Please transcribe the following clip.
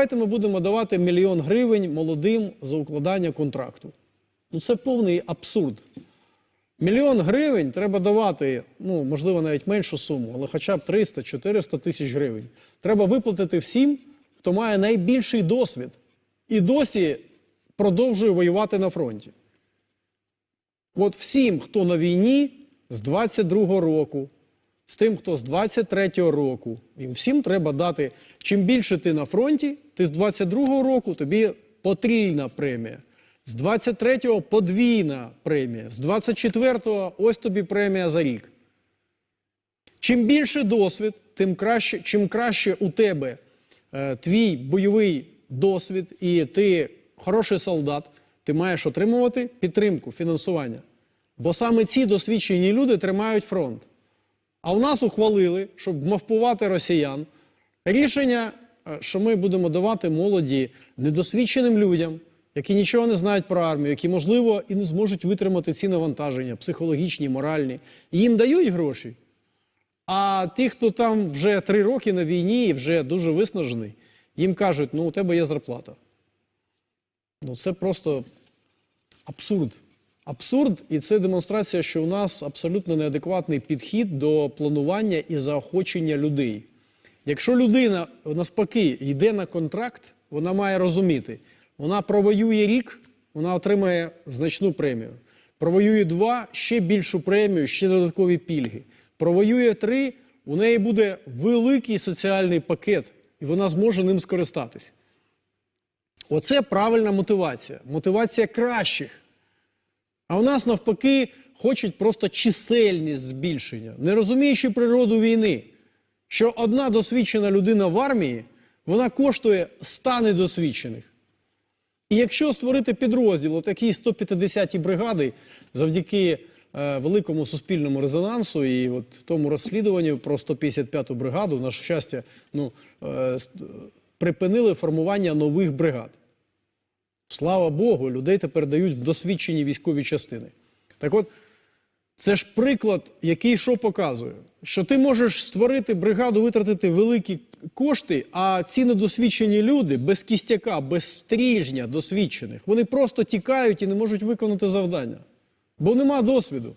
Давайте ми будемо давати мільйон гривень молодим за укладання контракту. Ну це повний абсурд. Мільйон гривень треба давати, ну можливо, навіть меншу суму, але хоча б 300-400 тисяч гривень. Треба виплатити всім, хто має найбільший досвід і досі продовжує воювати на фронті. От всім, хто на війні з 22-го року, з тим, хто з 23-го року, їм всім треба дати. Чим більше ти на фронті, ти з 22-го року тобі потрійна премія. З 23-го подвійна премія. З 24-го ось тобі премія за рік. Чим більше досвід, тим краще, чим краще у тебе е, твій бойовий досвід і ти хороший солдат, ти маєш отримувати підтримку, фінансування. Бо саме ці досвідчені люди тримають фронт. А у нас ухвалили, щоб мавпувати росіян, рішення, е, що ми будемо давати молоді недосвідченим людям, які нічого не знають про армію, які, можливо, і не зможуть витримати ці навантаження, психологічні, моральні. Їм дають гроші. А ті, хто там вже три роки на війні і вже дуже виснажений, їм кажуть, ну у тебе є зарплата. Ну це просто абсурд. Абсурд, і це демонстрація, що у нас абсолютно неадекватний підхід до планування і заохочення людей. Якщо людина навпаки йде на контракт, вона має розуміти, вона провоює рік, вона отримає значну премію. Провоює два ще більшу премію, ще додаткові пільги. Провоює три, у неї буде великий соціальний пакет, і вона зможе ним скористатись. Оце правильна мотивація. Мотивація кращих. А у нас навпаки хочуть просто чисельність збільшення, не розуміючи природу війни, що одна досвідчена людина в армії вона коштує 100 недосвідчених. І якщо створити підрозділ, такі 150-ті бригади, завдяки е, великому суспільному резонансу і от тому розслідуванню про 155-ту бригаду, на щастя, ну, е, припинили формування нових бригад. Слава Богу, людей тепер дають в досвідчені військові частини. Так от, це ж приклад, який що показує, що ти можеш створити бригаду, витратити великі кошти, а ці недосвідчені люди без кістяка, без стріжня досвідчених, вони просто тікають і не можуть виконати завдання, бо нема досвіду.